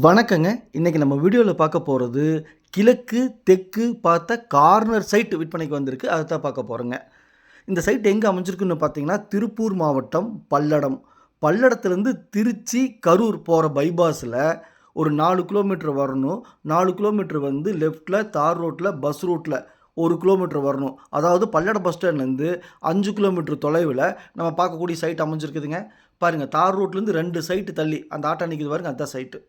வணக்கங்க. இன்றைக்கி நம்ம வீடியோவில் பார்க்க போகிறது கிழக்கு தெற்கு பார்த்த கார்னர் சைட் விற்பனைக்கு வந்திருக்கு. அதை தான் பார்க்க போகிறோங்க இந்த சைட் எங்கே அமைஞ்சிருக்குன்னு பார்த்தீங்கன்னா திருப்பூர் மாவட்டம் பல்லடம். பல்லடத்துலேருந்து திருச்சி கரூர் போகிற பைபாஸில் ஒரு நாலு கிலோமீட்டர் வரணும். நாலு கிலோமீட்டர் வந்து லெஃப்ட்டில் தார் ரோட்டில் பஸ் ரூட்டில் ஒரு கிலோமீட்டர் வரணும். அதாவது பல்லடம் பஸ் ஸ்டாண்ட்லேருந்து அஞ்சு கிலோமீட்டர் தொலைவில் நம்ம பார்க்கக்கூடிய சைட் அமைஞ்சிருக்குதுங்க. பாருங்கள் தார் ரோட்லேருந்து ரெண்டு சைட்டு தள்ளி. அந்த ஆட்டோ நிற்கிது பாருங்க அதுதான் சைட்டு.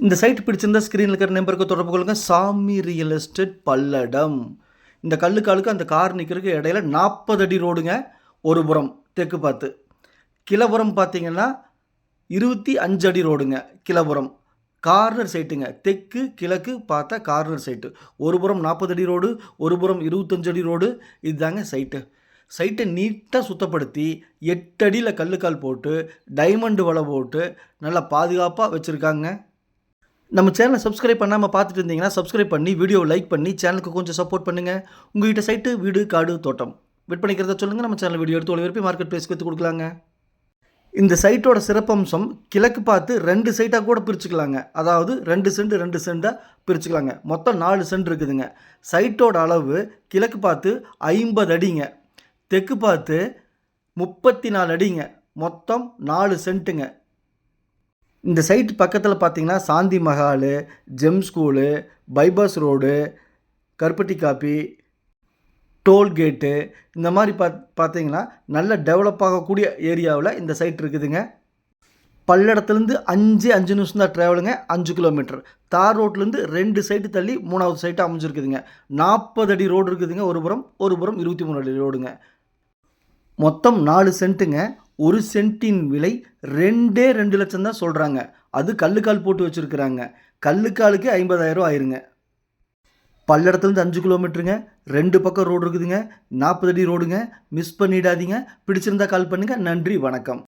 இந்த சைட் பிடிச்சிருந்தா ஸ்க்ரீனில் இருக்கிற நம்பருக்கு தொடர்பு கொள்ளுங்க. சாமி ரியல் எஸ்டேட் பல்லடம். இந்த கல்லுக்காலுக்கு அந்த கார் நிற்கிறதுக்கு இடையில நாற்பது அடி ரோடுங்க ஒரு புறம் தெற்கு பார்த்து. கிளபுரம் பார்த்தீங்கன்னா இருபத்தி அஞ்சு அடி ரோடுங்க கிளபுரம் கார்னர் சைட்டுங்க தெற்கு கிழக்கு பார்த்தா கார்னர் சைட்டு ஒரு புறம் நாற்பது அடி ரோடு ஒரு புறம் இருபத்தஞ்சு அடி ரோடு இதுதாங்க சைட்டு சைட்டை நீட்டாக சுத்தப்படுத்தி எட்டு அடியில் கல்லுக்கால் போட்டு டைமண்டு வலை போட்டு நல்லா பாதுகாப்பாக வச்சுருக்காங்க. நம்ம சேனலை சப்ஸ்கிரைப் பண்ணாமல் பார்த்துட்டு இருந்தீங்கன்னா சப்ஸ்கிரைப் பண்ணி வீடியோ லைக் பண்ணி சேனலுக்கு கொஞ்சம் சப்போர்ட் பண்ணுங்கள் உங்கள்கிட்ட சைட்டு வீடு காடு தோட்டம். விற்பனைக்கிறத சொல்லுங்கள் நம்ம சேனல் வீடியோ எடுத்து ஒளிபரப்பி மார்க்கெட் ப்ரைஸ்க்கு எடுத்து கொடுக்கலாங்க. இந்த சைட்டோட சிறப்பம்சம் கிழக்கு பார்த்து ரெண்டு சைட்டாக கூட பிரிச்சுக்கலாங்க. அதாவது ரெண்டு சென்ட் ரெண்டு சென்ட்டாக பிரிச்சுக்கலாங்க. மொத்தம் நாலு சென்ட் இருக்குதுங்க. சைட்டோட அளவு கிழக்கு பார்த்து ஐம்பது அடிங்க. தெற்கு பார்த்து முப்பத்தி நாலு அடிங்க. மொத்தம் நாலு சென்ட்டுங்க இந்த சைட் பக்கத்தில் பார்த்தீங்கன்னா Shanti Mahal Gem school bypass road கருப்பட்டி காப்பி டோல்கேட்டு இந்த மாதிரி பாத் பார்த்தீங்கன்னா நல்ல டெவலப் ஆகக்கூடிய ஏரியாவில் இந்த சைட் இருக்குதுங்க. பல்லடத்துலேருந்து அஞ்சு அஞ்சு நிமிஷம் தான் ட்ராவலுங்க. அஞ்சு கிலோமீட்டர். தார் ரோட்லேருந்து ரெண்டு சைட்டு தள்ளி மூணாவது சைட்டு அமைஞ்சிருக்குதுங்க. நாற்பது அடி ரோடு இருக்குதுங்க. ஒரு புறம் ஒரு புறம் இருபத்தி மூணு அடி ரோடுங்க. மொத்தம் நாலு சென்ட்டுங்க. ஒரு சென்ட்டின் விலை ரெண்டே ரெண்டு லட்சம் தான் சொல்கிறாங்க அது கல்லுக்கால் போட்டு வச்சுருக்குறாங்க. கல்லுக்காலுக்கு ஐம்பதாயிரம் ஆயிருங்க. பல்லடத்துலேருந்து அஞ்சு கிலோமீட்டருங்க. ரெண்டு பக்கம் ரோடு இருக்குதுங்க. நாற்பது அடி ரோடுங்க. மிஸ் பண்ணிடாதீங்க. பிடிச்சிருந்தா கால் பண்ணுங்கள் நன்றி. வணக்கம்.